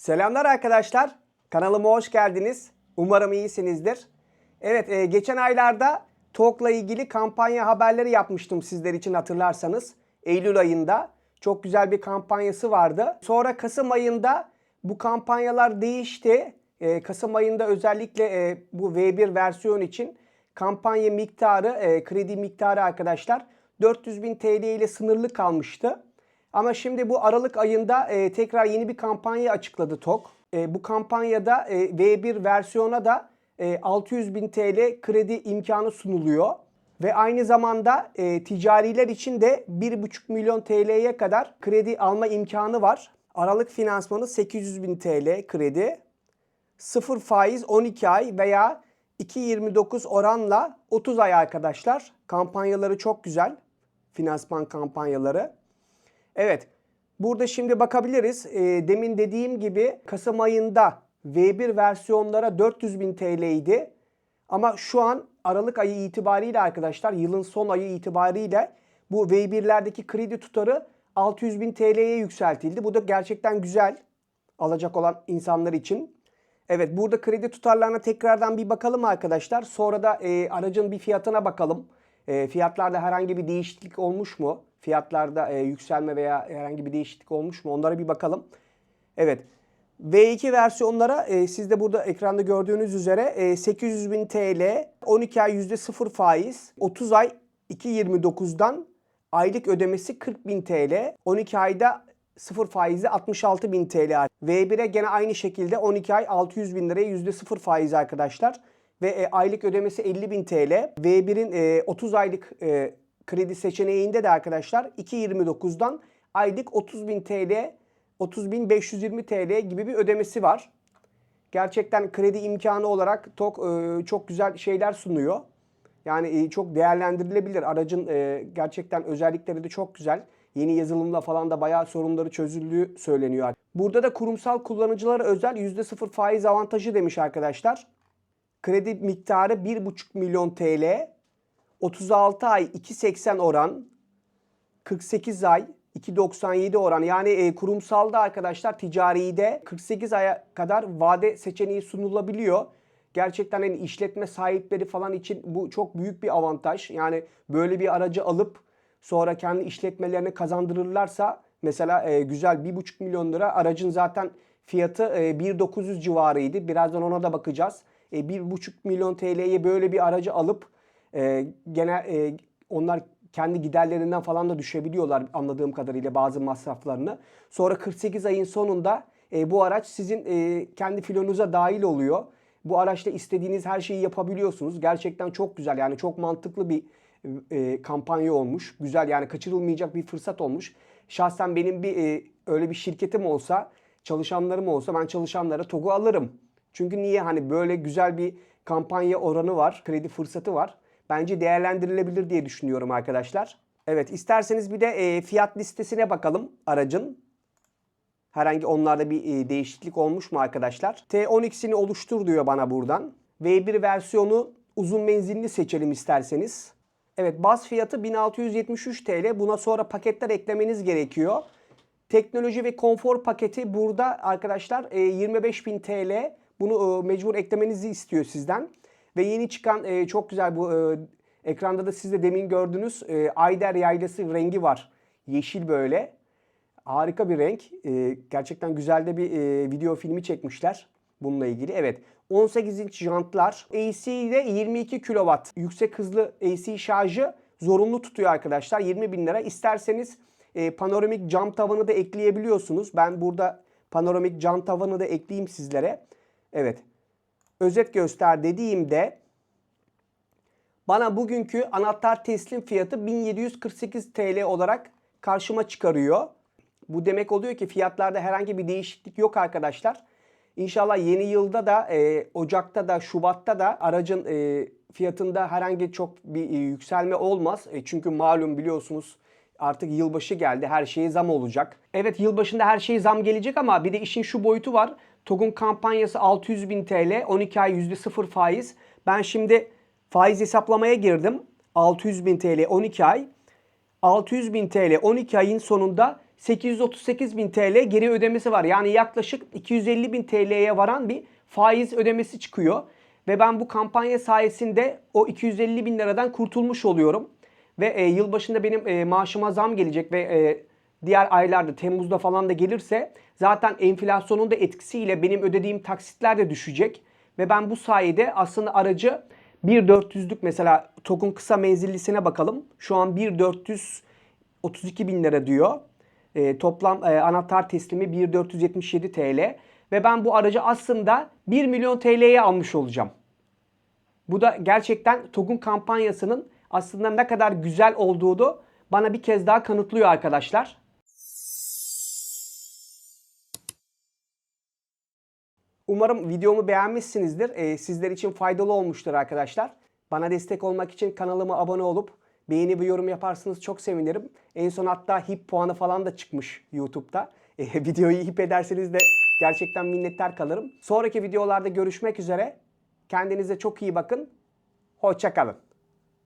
Selamlar arkadaşlar. Kanalıma hoş geldiniz. Umarım iyisinizdir. Evet, e, geçen aylarda TOK'la ilgili kampanya haberleri yapmıştım sizler için hatırlarsanız. Eylül ayında çok güzel bir kampanyası vardı. Sonra Kasım ayında bu kampanyalar değişti. E, Kasım ayında özellikle e, bu V1 versiyon için kampanya miktarı, e, kredi miktarı arkadaşlar 400 bin TL ile sınırlı kalmıştı. Ama şimdi bu Aralık ayında e, tekrar yeni bir kampanya açıkladı TOK. E, bu kampanyada e, V1 versiyona da e, 600 bin TL kredi imkanı sunuluyor. Ve aynı zamanda e, ticariler için de 1,5 milyon TL'ye kadar kredi alma imkanı var. Aralık finansmanı 800 bin TL kredi. 0 faiz 12 ay veya 2.29 oranla 30 ay arkadaşlar. Kampanyaları çok güzel. Finansman kampanyaları. Evet. Burada şimdi bakabiliriz. E, demin dediğim gibi Kasım ayında V1 versiyonlara 400 bin TL idi. Ama şu an Aralık ayı itibariyle arkadaşlar yılın son ayı itibariyle bu V1'lerdeki kredi tutarı 600 bin TL'ye yükseltildi. Bu da gerçekten güzel alacak olan insanlar için. Evet burada kredi tutarlarına tekrardan bir bakalım arkadaşlar. Sonra da e, aracın bir fiyatına bakalım. E, fiyatlarda herhangi bir değişiklik olmuş mu? Fiyatlarda e, yükselme veya herhangi bir değişiklik olmuş mu? Onlara bir bakalım. Evet. V2 versiyonlara e, siz de burada ekranda gördüğünüz üzere e, 800 bin TL, 12 ay %0 faiz, 30 ay 2.29'dan aylık ödemesi 40 bin TL, 12 ayda 0 faizli 66 bin TL. V1'e gene aynı şekilde 12 ay 600 bin liraya %0 faiz arkadaşlar. Ve e, aylık ödemesi 50 bin TL. V1'in e, 30 aylık e, kredi seçeneğinde de arkadaşlar 2.29'dan aylık 30 bin TL 30.520 TL gibi bir ödemesi var. Gerçekten kredi imkanı olarak TOK e, çok güzel şeyler sunuyor. Yani e, çok değerlendirilebilir. Aracın e, gerçekten özellikleri de çok güzel. Yeni yazılımla falan da bayağı sorunları çözüldüğü söyleniyor. Burada da kurumsal kullanıcılara özel %0 faiz avantajı demiş arkadaşlar. Kredi miktarı 1,5 milyon TL. 36 ay 2.80 oran. 48 ay 2.97 oran yani e, kurumsalda arkadaşlar ticaride 48 aya kadar vade seçeneği sunulabiliyor. Gerçekten hani işletme sahipleri falan için bu çok büyük bir avantaj. Yani böyle bir aracı alıp sonra kendi işletmelerine kazandırırlarsa mesela e, güzel 1.5 milyon lira aracın zaten fiyatı e, 1.900 civarıydı. Birazdan ona da bakacağız. E, 1.5 milyon TL'ye böyle bir aracı alıp e, gene e, onlar kendi giderlerinden falan da düşebiliyorlar anladığım kadarıyla bazı masraflarını. Sonra 48 ayın sonunda e, bu araç sizin e, kendi filonuza dahil oluyor. Bu araçta istediğiniz her şeyi yapabiliyorsunuz. Gerçekten çok güzel yani çok mantıklı bir e, kampanya olmuş. Güzel yani kaçırılmayacak bir fırsat olmuş. Şahsen benim bir e, öyle bir şirketim olsa, çalışanlarım olsa ben çalışanlara TOG'u alırım. Çünkü niye hani böyle güzel bir kampanya oranı var, kredi fırsatı var bence değerlendirilebilir diye düşünüyorum arkadaşlar. Evet isterseniz bir de e, fiyat listesine bakalım aracın. Herhangi onlarda bir e, değişiklik olmuş mu arkadaşlar? T10X'ini oluştur diyor bana buradan. V1 versiyonu uzun menzilli seçelim isterseniz. Evet baz fiyatı 1673 TL. Buna sonra paketler eklemeniz gerekiyor. Teknoloji ve konfor paketi burada arkadaşlar e, 25.000 TL. Bunu e, mecbur eklemenizi istiyor sizden. Ve yeni çıkan e, çok güzel bu e, ekranda da siz de demin gördünüz e, Ayder yaylası rengi var. Yeşil böyle. Harika bir renk. E, gerçekten güzel de bir e, video filmi çekmişler bununla ilgili. Evet 18 inç jantlar. AC ile 22 kW yüksek hızlı AC şarjı zorunlu tutuyor arkadaşlar. 20 bin lira. İsterseniz e, panoramik cam tavanı da ekleyebiliyorsunuz. Ben burada panoramik cam tavanı da ekleyeyim sizlere. Evet özet göster dediğimde bana bugünkü anahtar teslim fiyatı 1748 TL olarak karşıma çıkarıyor. Bu demek oluyor ki fiyatlarda herhangi bir değişiklik yok arkadaşlar. İnşallah yeni yılda da e, Ocak'ta da Şubat'ta da aracın e, fiyatında herhangi çok bir e, yükselme olmaz. E, çünkü malum biliyorsunuz artık yılbaşı geldi. Her şeye zam olacak. Evet yılbaşında her şeye zam gelecek ama bir de işin şu boyutu var. TOG'un kampanyası 600 bin TL, 12 ay %0 faiz. Ben şimdi faiz hesaplamaya girdim. 600 bin TL 12 ay. 600 bin TL 12 ayın sonunda 838 bin TL geri ödemesi var. Yani yaklaşık 250 bin TL'ye varan bir faiz ödemesi çıkıyor. Ve ben bu kampanya sayesinde o 250 bin liradan kurtulmuş oluyorum. Ve e, yılbaşında benim e, maaşıma zam gelecek ve e, diğer aylarda Temmuz'da falan da gelirse zaten enflasyonun da etkisiyle benim ödediğim taksitler de düşecek. Ve ben bu sayede aslında aracı 1.400'lük mesela TOG'un kısa menzillisine bakalım. Şu an 1.432 bin lira diyor. E, toplam e, anahtar teslimi 1477 TL. Ve ben bu aracı aslında 1 milyon TL'ye almış olacağım. Bu da gerçekten TOG'un kampanyasının aslında ne kadar güzel olduğunu bana bir kez daha kanıtlıyor arkadaşlar. Umarım videomu beğenmişsinizdir. Ee, sizler için faydalı olmuştur arkadaşlar. Bana destek olmak için kanalıma abone olup beğeni ve yorum yaparsanız çok sevinirim. En son hatta hip puanı falan da çıkmış YouTube'da. Ee, videoyu hip ederseniz de gerçekten minnettar kalırım. Sonraki videolarda görüşmek üzere. Kendinize çok iyi bakın. Hoşçakalın.